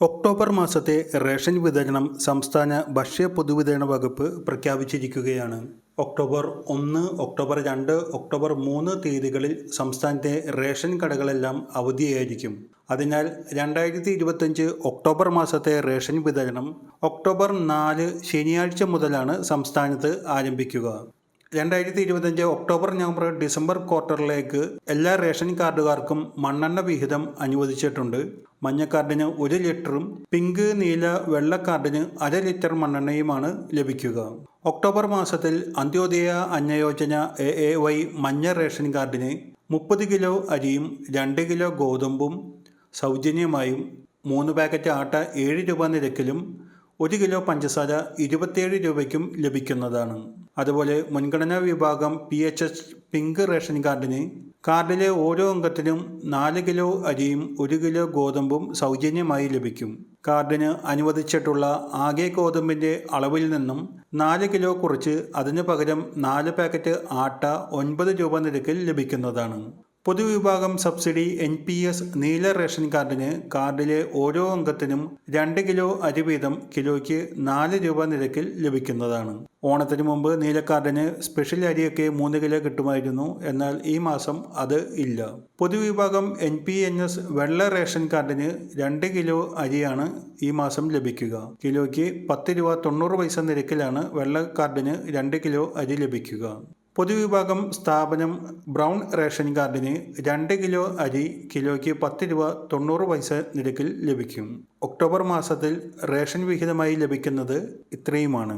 October മാസത്തെ ration വിതരണം സംസ്ഥാന ഭക്ഷ്യ പൊതുവിതരണ വകുപ്പ് പ്രഖ്യാപിച്ചിരിക്കുകയാണ്. ഒക്ടോബർ ഒന്ന് ഒക്ടോബർ രണ്ട് ഒക്ടോബർ മൂന്ന് തീയതികളിൽ സംസ്ഥാനത്തെ റേഷൻ കടകളെല്ലാം അവധിയായിരിക്കും. അതിനാൽ രണ്ടായിരത്തി ഇരുപത്തഞ്ച് ഒക്ടോബർ മാസത്തെ റേഷൻ വിതരണം ഒക്ടോബർ നാല് ശനിയാഴ്ച മുതലാണ് സംസ്ഥാനത്ത് ആരംഭിക്കുക. രണ്ടായിരത്തി ഇരുപത്തഞ്ച് ഒക്ടോബർ നവംബർ ഡിസംബർ ക്വാർട്ടറിലേക്ക് എല്ലാ റേഷൻ കാർഡുകാർക്കും മണ്ണെണ്ണ വിഹിതം അനുവദിച്ചിട്ടുണ്ട്. മഞ്ഞ കാർഡിന് ഒരു ലിറ്ററും പിങ്ക് നീല വെള്ള കാർഡിന് അര ലിറ്റർ മണ്ണെണ്ണയുമാണ് ലഭിക്കുക. ഒക്ടോബർ മാസത്തിൽ Antyodaya Annayojana A A Y മഞ്ഞ റേഷൻ കാർഡിന് മുപ്പത് കിലോ അരിയും രണ്ട് കിലോ ഗോതമ്പും സൗജന്യമായും മൂന്ന് പാക്കറ്റ് ആട്ട ഏഴ് രൂപ നിരക്കിലും ഒരു കിലോ പഞ്ചസാര ഇരുപത്തിയേഴ് രൂപയ്ക്കും ലഭിക്കുന്നതാണ്. അതുപോലെ മുൻഗണനാ വിഭാഗം P H S pink ration കാർഡിന് കാർഡിലെ ഓരോ അംഗത്തിനും നാല് കിലോ അരിയും ഒരു കിലോ ഗോതമ്പും സൗജന്യമായി ലഭിക്കും. കാർഡിന് അനുവദിച്ചിട്ടുള്ള ആകെ ഗോതമ്പിന്റെ അളവിൽ നിന്നും നാല് കിലോ കുറച്ച് അതിനു പകരം നാല് പാക്കറ്റ് ആട്ട ഒൻപത് രൂപ നിരക്കിൽ ലഭിക്കുന്നതാണ്. പൊതുവിഭാഗം സബ്സിഡി എൻ പി എസ് നീല റേഷൻ കാർഡിന് കാർഡിലെ ഓരോ അംഗത്തിനും രണ്ട് കിലോ അരി വീതം കിലോയ്ക്ക് നാല് രൂപ നിരക്കിൽ ലഭിക്കുന്നതാണ്. ഓണത്തിന് മുമ്പ് നീല കാർഡിന് സ്പെഷ്യൽ അരിയൊക്കെ മൂന്ന് കിലോ കിട്ടുമായിരുന്നു. എന്നാൽ ഈ മാസം അത് ഇല്ല. പൊതുവിഭാഗം എൻ പി എൻ എസ് വെള്ള റേഷൻ കാർഡിന് രണ്ട് കിലോ അരിയാണ് ഈ മാസം ലഭിക്കുക. കിലോയ്ക്ക് പത്ത് രൂപ തൊണ്ണൂറ് പൈസ നിരക്കിലാണ് വെള്ള കാർഡിന് രണ്ട് കിലോ അരി ലഭിക്കുക. പൊതുവിഭാഗം സ്ഥാപനം ബ്രൗൺ റേഷൻ കാർഡിന് രണ്ട് കിലോ അരി കിലോയ്ക്ക് പത്ത് രൂപ തൊണ്ണൂറ് പൈസ നിരക്കിൽ ലഭിക്കും. ഒക്ടോബർ മാസത്തിൽ റേഷൻ വിഹിതമായി ലഭിക്കുന്നത് ഇത്രയുമാണ്.